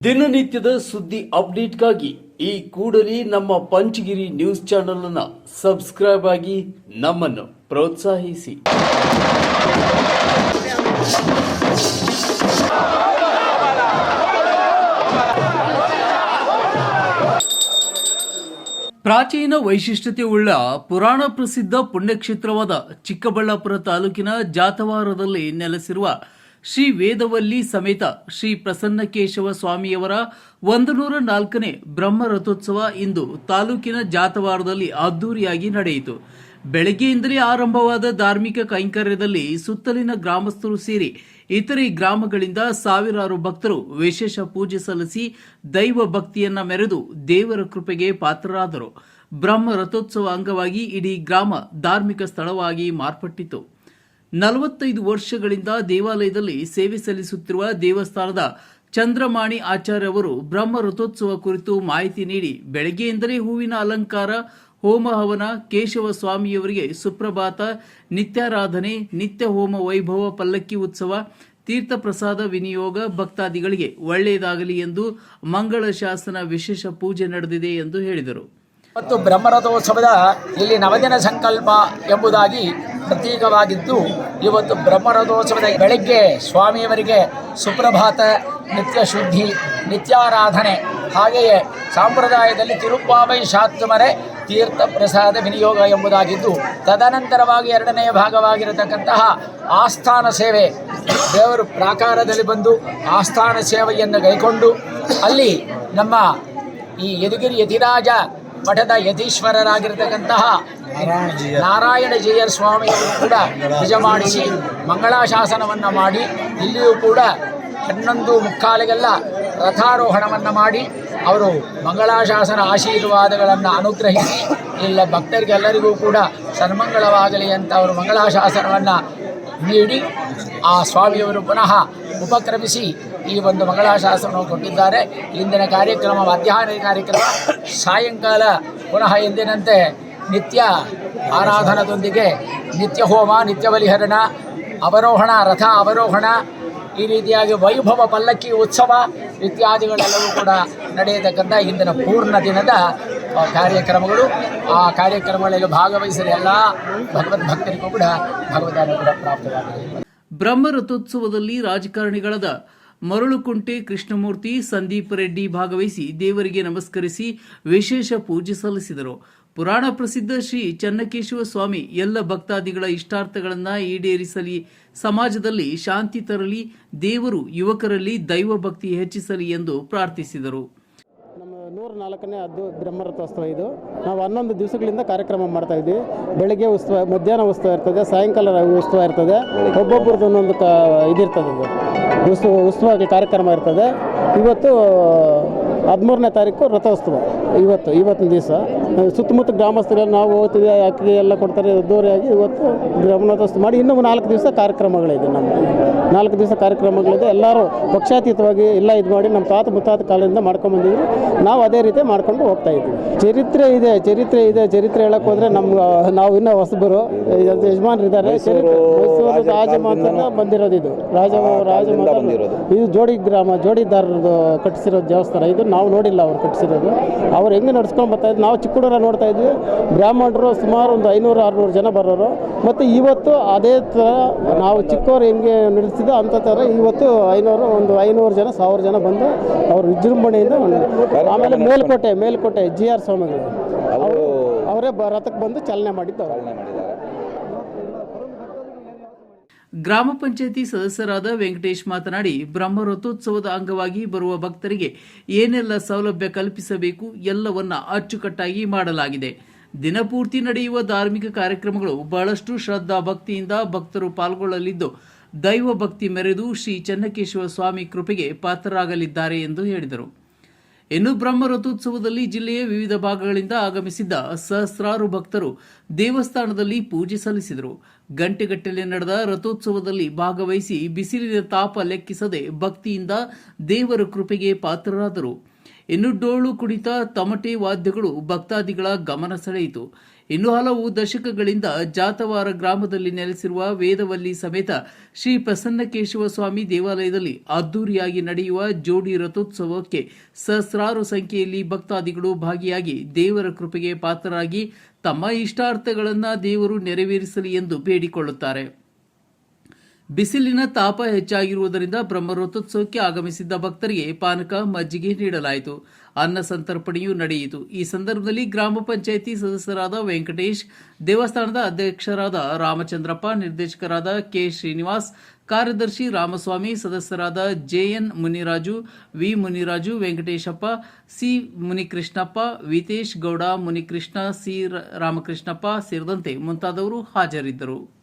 ದಿನನಿತ್ಯದ ಸುದ್ದಿ ಅಪ್ಡೇಟ್ಗಾಗಿ ಈ ಕೂಡಲೇ ನಮ್ಮ ಪಂಚಗಿರಿ ನ್ಯೂಸ್ ಚಾನೆಲ್ ಅನ್ನ ಸಬ್ಸ್ಕ್ರೈಬ್ ಆಗಿ ನಮ್ಮನ್ನು ಪ್ರೋತ್ಸಾಹಿಸಿ. ಪ್ರಾಚೀನ ವೈಶಿಷ್ಟ್ಯತೆ ಉಳ್ಳ ಪುರಾಣ ಪ್ರಸಿದ್ಧ ಪುಣ್ಯಕ್ಷೇತ್ರವಾದ ಚಿಕ್ಕಬಳ್ಳಾಪುರ ತಾಲೂಕಿನ ಜಾತವಾರದಲ್ಲಿ ನೆಲೆಸಿರುವ ಶ್ರೀ ವೇದವಲ್ಲಿ ಸಮೇತ ಶ್ರೀ ಪ್ರಸನ್ನಕೇಶವ ಸ್ವಾಮಿಯವರ ಒಂದು ನೂರ ನಾಲ್ಕನೇ ಬ್ರಹ್ಮ ರಥೋತ್ಸವ ಇಂದು ತಾಲೂಕಿನ ಜಾತವಾರದಲ್ಲಿ ಅದ್ದೂರಿಯಾಗಿ ನಡೆಯಿತು. ಬೆಳಗ್ಗೆಯಿಂದಲೇ ಆರಂಭವಾದ ಧಾರ್ಮಿಕ ಕೈಂಕರ್ಯದಲ್ಲಿ ಸುತ್ತಲಿನ ಗ್ರಾಮಸ್ಥರು ಸೇರಿ ಇತರೆ ಗ್ರಾಮಗಳಿಂದ ಸಾವಿರಾರು ಭಕ್ತರು ವಿಶೇಷ ಪೂಜೆ ಸಲ್ಲಿಸಿ ದೈವ ಭಕ್ತಿಯನ್ನ ಮೆರೆದು ದೇವರ ಕೃಪೆಗೆ ಪಾತ್ರರಾದರು. ಬ್ರಹ್ಮ ರಥೋತ್ಸವ ಅಂಗವಾಗಿ ಇಡೀ ಗ್ರಾಮ ಧಾರ್ಮಿಕ ಸ್ಥಳವಾಗಿ ಮಾರ್ಪಟ್ಟಿತು. ನಲವತ್ತೈದು ವರ್ಷಗಳಿಂದ ದೇವಾಲಯದಲ್ಲಿ ಸೇವೆ ಸಲ್ಲಿಸುತ್ತಿರುವ ದೇವಸ್ಥಾನದ ಚಂದ್ರಮಾಣಿ ಆಚಾರ್ಯ ಅವರು ಬ್ರಹ್ಮ ರಥೋತ್ಸವ ಕುರಿತು ಮಾಹಿತಿ ನೀಡಿ ಬೆಳಗ್ಗೆಯಿಂದಲೇ ಹೂವಿನ ಅಲಂಕಾರ, ಹೋಮ ಹವನ, ಕೇಶವ ಸ್ವಾಮಿಯವರಿಗೆ ಸುಪ್ರಭಾತ, ನಿತ್ಯಾರಾಧನೆ, ನಿತ್ಯ ಹೋಮ ವೈಭವ ಪಲ್ಲಕ್ಕಿ ಉತ್ಸವ, ತೀರ್ಥ ಪ್ರಸಾದ ವಿನಿಯೋಗ ಭಕ್ತಾದಿಗಳಿಗೆ ಒಳ್ಳೆಯದಾಗಲಿ ಎಂದು ಮಂಗಳ ಶಾಸನ ವಿಶೇಷ ಪೂಜೆ ನಡೆದಿದೆ ಎಂದು ಹೇಳಿದರು. ಮತ್ತು ಬ್ರಹ್ಮರಥೋತ್ಸವದ ಇಲ್ಲಿ ನವದಿನ ಸಂಕಲ್ಪ ಎಂಬುದಾಗಿ ಪ್ರತೀಕವಾಗಿದ್ದು ಇವತ್ತು ಬ್ರಹ್ಮರಥೋತ್ಸವದ ಬೆಳಗ್ಗೆ ಸ್ವಾಮಿಯವರಿಗೆ ಸುಪ್ರಭಾತ ನಿತ್ಯ ಶುದ್ಧಿ, ನಿತ್ಯಾರಾಧನೆ, ಹಾಗೆಯೇ ಸಾಂಪ್ರದಾಯದಲ್ಲಿ ತಿರುಪಾವೈ ಶಾತ್ಮರೆ ತೀರ್ಥ ಪ್ರಸಾದ ವಿನಿಯೋಗ ಎಂಬುದಾಗಿದ್ದು, ತದನಂತರವಾಗಿ ಎರಡನೆಯ ಭಾಗವಾಗಿರತಕ್ಕಂತಹ ಆಸ್ಥಾನ ಸೇವೆ ದೇವರು ಪ್ರಾಕಾರದಲ್ಲಿ ಬಂದು ಆಸ್ಥಾನ ಸೇವೆಯನ್ನು ಕೈಕೊಂಡು ಅಲ್ಲಿ ನಮ್ಮ ಈ ಯದುಗಿರಿ ಯತಿರಾಜ ಮಠದ ಯತೀಶ್ವರರಾಗಿರ್ತಕ್ಕಂತಹ ನಾರಾಯಣ ಜಯರ್ ಸ್ವಾಮಿಯನ್ನು ಕೂಡ ನಿಜ ಮಾಡಿಸಿ ಮಂಗಳಾಶಾಸನವನ್ನು ಮಾಡಿ ಇಲ್ಲಿಯೂ ಕೂಡ ಹನ್ನೊಂದು ಮುಕ್ಕಾಲಿಗೆಲ್ಲ ರಥಾರೋಹಣವನ್ನು ಮಾಡಿ ಅವರು ಮಂಗಳಾಶಾಸನ ಆಶೀರ್ವಾದಗಳನ್ನು ಅನುಗ್ರಹಿಸಿ ಇಲ್ಲ ಭಕ್ತರಿಗೆಲ್ಲರಿಗೂ ಕೂಡ ಸನ್ಮಂಗಳವಾಗಲಿ ಅಂತ ಅವರು ಮಂಗಳಾಶಾಸನವನ್ನು ನೀಡಿ ಆ ಸ್ವಾಮಿಯವರು ಪುನಃ ಉಪಕ್ರಮಿಸಿ ಈ ಒಂದು ಮಂಗಳಾಶಾಸನವನ್ನು ಕೊಟ್ಟಿದ್ದಾರೆ. ಇಂದಿನ ಕಾರ್ಯಕ್ರಮ, ಮಧ್ಯಾಹ್ನ ಕಾರ್ಯಕ್ರಮ, ಸಾಯಂಕಾಲ ಪುನಃ ಎಂದಿನಂತೆ ನಿತ್ಯ ಆರಾಧನದೊಂದಿಗೆ ನಿತ್ಯ ಹೋಮ, ನಿತ್ಯ ಬಲಿಹರಣ, ಅವರೋಹಣ, ರಥ ಅವರೋಹಣ, ಈ ರೀತಿಯಾಗಿ ವೈಭವ ಪಲ್ಲಕ್ಕಿ ಉತ್ಸವ ಇತ್ಯಾದಿಗಳೆಲ್ಲವೂ ಕೂಡ ನಡೆಯತಕ್ಕಂಥ ಇಂದಿನ ಪೂರ್ಣ ದಿನದ ಕಾರ್ಯಕ್ರಮಗಳು. ಆ ಕಾರ್ಯಕ್ರಮಗಳಲ್ಲಿ ಭಾಗವಹಿಸಿದ ಎಲ್ಲ ಭಗವದ್ಭಕ್ತರಿಗೂ ಕೂಡ ಭಗವದಾನುಗ್ರಹ ಪ್ರಾಪ್ತವಾಗಿದೆ ಬ್ರಹ್ಮ ರಥೋತ್ಸವದಲ್ಲಿ ರಾಜಕಾರಣಿಗಳಾದ ಮರಳುಕುಂಟೆ, ಕೃಷ್ಣಮೂರ್ತಿ, ಸಂದೀಪ್ ರೆಡ್ಡಿ ಭಾಗವಹಿಸಿ ದೇವರಿಗೆ ನಮಸ್ಕರಿಸಿ ವಿಶೇಷ ಪೂಜೆ ಸಲ್ಲಿಸಿದರು. ಪುರಾಣ ಪ್ರಸಿದ್ಧ ಶ್ರೀ ಚನ್ನಕೇಶವ ಸ್ವಾಮಿ ಎಲ್ಲ ಭಕ್ತಾದಿಗಳ ಇಷ್ಟಾರ್ಥಗಳನ್ನು ಈಡೇರಿಸಲಿ, ಸಮಾಜದಲ್ಲಿ ಶಾಂತಿ ತರಲಿ, ದೇವರು ಯುವಕರಲ್ಲಿ ದೈವ ಭಕ್ತಿ ಹೆಚ್ಚಿಸಲಿ ಎಂದು ಪ್ರಾರ್ಥಿಸಿದರು. ನೂರ ನಾಲ್ಕನೇ ಅದು ಬ್ರಹ್ಮರಥೋತ್ಸವ ಇದು. ನಾವು ಹನ್ನೊಂದು ದಿವಸಗಳಿಂದ ಕಾರ್ಯಕ್ರಮ ಮಾಡ್ತಾ ಇದ್ವಿ. ಬೆಳಗ್ಗೆ ಉತ್ಸವ, ಮಧ್ಯಾಹ್ನ ಉತ್ಸವ ಇರ್ತದೆ, ಸಾಯಂಕಾಲ ಉತ್ಸವ ಇರ್ತದೆ. ಒಬ್ಬೊಬ್ಬರದ್ದು ಒಂದೊಂದು ಕ, ಇದಿರ್ತದೆ ಇದು ಉತ್ಸವ ಉತ್ಸವ ಕಾರ್ಯಕ್ರಮ ಇರ್ತದೆ. ಇವತ್ತು ಹದಿಮೂರನೇ ತಾರೀಕು ರಥೋತ್ಸವ. ಇವತ್ತು ಇವತ್ತಿನ ದಿವಸ. ಸುತ್ತಮುತ್ತ ಗ್ರಾಮಸ್ಥರೆಲ್ಲ ನಾವು ಹೋಗ್ತೀವಿ ಅಕ್ಕಿ ಎಲ್ಲ ಕೊಡ್ತಾರೆ ಅದ್ದೂರಿಯಾಗಿ ಇವತ್ತು ರಥೋತ್ಸವ ಮಾಡಿ. ಇನ್ನೂ ನಾಲ್ಕು ದಿವಸ ಕಾರ್ಯಕ್ರಮಗಳಿದೆ ನಮ್ಮ ನಾಲ್ಕು ದಿವಸ ಕಾರ್ಯಕ್ರಮಗಳಿದೆ. ಎಲ್ಲರೂ ಪಕ್ಷಾತೀತವಾಗಿ ಎಲ್ಲ ಇದು ಮಾಡಿ ನಮ್ಮ ತಾತ ಮುತ್ತಾತ ಕಾಲದಿಂದ ಮಾಡ್ಕೊಂಬಂದಿದ್ರು ನಾವು ಅದೇ ರೀತಿ ಮಾಡ್ಕೊಂಡು ಹೋಗ್ತಾ ಇದ್ದೀವಿ. ಚರಿತ್ರೆ ಇದೆ ಚರಿತ್ರೆ ಇದೆ. ಚರಿತ್ರೆ ಹೇಳಕ್ಕೆ ಹೋದ್ರೆ ನಮ್ಮ ನಾವು ಇನ್ನೂ ಹೊಸಬರು ಯಜಮಾನರಿದ್ದಾರೆ ಮೈಸೂರು ರಾಜಮಾತನ ಬಂದಿರೋದು. ಇದು. ರಾಜ ರಾಜಮಾತ ಇದು ಜೋಡಿ ಗ್ರಾಮ ಜೋಡಿದಾರರದು ಕಟ್ಟಿಸಿರೋ ದೇವಸ್ಥಾನ. ಇದು ನಾವು ನೋಡಿಲ್ಲ ಅವ್ರು ಕಟ್ಟಿಸಿರೋದು. ಅವ್ರು ಹೆಂಗೆ ನಡ್ಸ್ಕೊಂಡು ಬರ್ತಾ ಇದ್ದು ನಾವು ಚಿಕ್ಕಡೂರ ನೋಡ್ತಾ ಇದ್ವಿ. ಬ್ರಾಹ್ಮಣರು ಸುಮಾರು ಒಂದು ಐನೂರು ಆರುನೂರು ಜನ ಬರೋರು. ಮತ್ತು ಇವತ್ತು ಅದೇ ಥರ ನಾವು ಚಿಕ್ಕವರು ಹೆಂಗೆ ನಡೆಸಿದ್ದು ಅಂಥ ಥರ ಇವತ್ತು ಐನೂರು ಒಂದು ಐನೂರು ಜನ ಸಾವಿರ ಜನ ಬಂದು ಅವರು ವಿಜೃಂಭಣೆಯಿಂದ ಆಮೇಲೆ ಮೇಲ್ಕೋಟೆ ಮೇಲ್ಕೋಟೆ ಜಿ ಆರ್ ಸ್ವಾಮಿಗಳು. ಅವರು ರಥಕ್ಕೆ ಬಂದು ಚಾಲನೆ ಮಾಡಿದ್ದು ಅವ್ರು. ಗ್ರಾಮ ಪಂಚಾಯಿತಿ ಸದಸ್ಯರಾದ ವೆಂಕಟೇಶ್ ಮಾತನಾಡಿ ಬ್ರಹ್ಮ ರಥೋತ್ಸವದ ಅಂಗವಾಗಿ ಬರುವ ಭಕ್ತರಿಗೆ ಏನೆಲ್ಲ ಸೌಲಭ್ಯ ಕಲ್ಪಿಸಬೇಕು ಎಲ್ಲವನ್ನ ಅಚ್ಚುಕಟ್ಟಾಗಿ ಮಾಡಲಾಗಿದೆ. ದಿನಪೂರ್ತಿ ನಡೆಯುವ ಧಾರ್ಮಿಕ ಕಾರ್ಯಕ್ರಮಗಳು ಬಹಳಷ್ಟು ಶ್ರದ್ಧಾ ಭಕ್ತಿಯಿಂದ ಭಕ್ತರು ಪಾಲ್ಗೊಳ್ಳಲಿದ್ದು, ದೈವ ಭಕ್ತಿ ಮೆರೆದು ಶ್ರೀ ಚನ್ನಕೇಶವ ಸ್ವಾಮಿ ಕೃಪೆಗೆ ಪಾತ್ರರಾಗಲಿದ್ದಾರೆ ಎಂದು ಹೇಳಿದರು. ಇನ್ನು ಬ್ರಹ್ಮ ರಥೋತ್ಸವದಲ್ಲಿ ಜಿಲ್ಲೆಯ ವಿವಿಧ ಭಾಗಗಳಿಂದ ಆಗಮಿಸಿದ್ದ ಸಹಸ್ರಾರು ಭಕ್ತರು ದೇವಸ್ಥಾನದಲ್ಲಿ ಪೂಜೆ ಸಲ್ಲಿಸಿದರು. ಗಂಟೆಗಟ್ಟಲೆ ನಡೆದ ರಥೋತ್ಸವದಲ್ಲಿ ಭಾಗವಹಿಸಿ ಬಿಸಿಲಿನ ತಾಪ ಲೆಕ್ಕಿಸದೆ ಭಕ್ತಿಯಿಂದ ದೇವರ ಕೃಪೆಗೆ ಪಾತ್ರರಾದರು. ಇನ್ನು ಡೋಳು ಕುಣಿತ ತಮಟೆ ವಾದ್ಯಗಳು ಭಕ್ತಾದಿಗಳ ಗಮನ ಸೆಳೆಯಿತು. ಇನ್ನು ಹಲವು ದಶಕಗಳಿಂದ ಜಾತವಾರ ಗ್ರಾಮದಲ್ಲಿ ನೆಲೆಸಿರುವ ವೇದವಲ್ಲಿ ಸಮೇತ ಶ್ರೀ ಪ್ರಸನ್ನಕೇಶವ ಸ್ವಾಮಿ ದೇವಾಲಯದಲ್ಲಿ ಅದ್ದೂರಿಯಾಗಿ ನಡೆಯುವ ಜೋಡಿ ರಥೋತ್ಸವಕ್ಕೆ ಸಹಸ್ರಾರು ಸಂಖ್ಯೆಯಲ್ಲಿ ಭಕ್ತಾದಿಗಳು ಭಾಗಿಯಾಗಿ ದೇವರ ಕೃಪೆಗೆ ಪಾತ್ರರಾಗಿ ತಮ್ಮ ಇಷ್ಟಾರ್ಥಗಳನ್ನು ದೇವರು ನೆರವೇರಿಸಲಿ ಎಂದು ಬೇಡಿಕೊಳ್ಳುತ್ತಾರೆ. ಬಿಸಿಲಿನ ತಾಪ ಹೆಚ್ಚಾಗಿರುವುದರಿಂದ ಬ್ರಹ್ಮರಥೋತ್ಸವಕ್ಕೆ ಆಗಮಿಸಿದ್ದ ಭಕ್ತರಿಗೆ ಪಾನಕ, ಮಜ್ಜಿಗೆ ನೀಡಲಾಯಿತು. ಅನ್ನ ಸಂತರ್ಪಣೆಯೂ ನಡೆಯಿತು. ಈ ಸಂದರ್ಭದಲ್ಲಿ ಗ್ರಾಮ ಪಂಚಾಯಿತಿ ಸದಸ್ಯರಾದ ವೆಂಕಟೇಶ್, ದೇವಸ್ಥಾನದ ಅಧ್ಯಕ್ಷರಾದ ರಾಮಚಂದ್ರಪ್ಪ, ನಿರ್ದೇಶಕರಾದ ಕೆ ಶ್ರೀನಿವಾಸ್, ಕಾರ್ಯದರ್ಶಿ ರಾಮಸ್ವಾಮಿ, ಸದಸ್ಯರಾದ JN Muniraju, V Muniraju Venkateshappa, C Munikrishnappa, Vitesh Gowda, Munikrishna, C Ramakrishnappa ಸೇರಿದಂತೆ ಮುಂತಾದವರು ಹಾಜರಿದ್ದರು.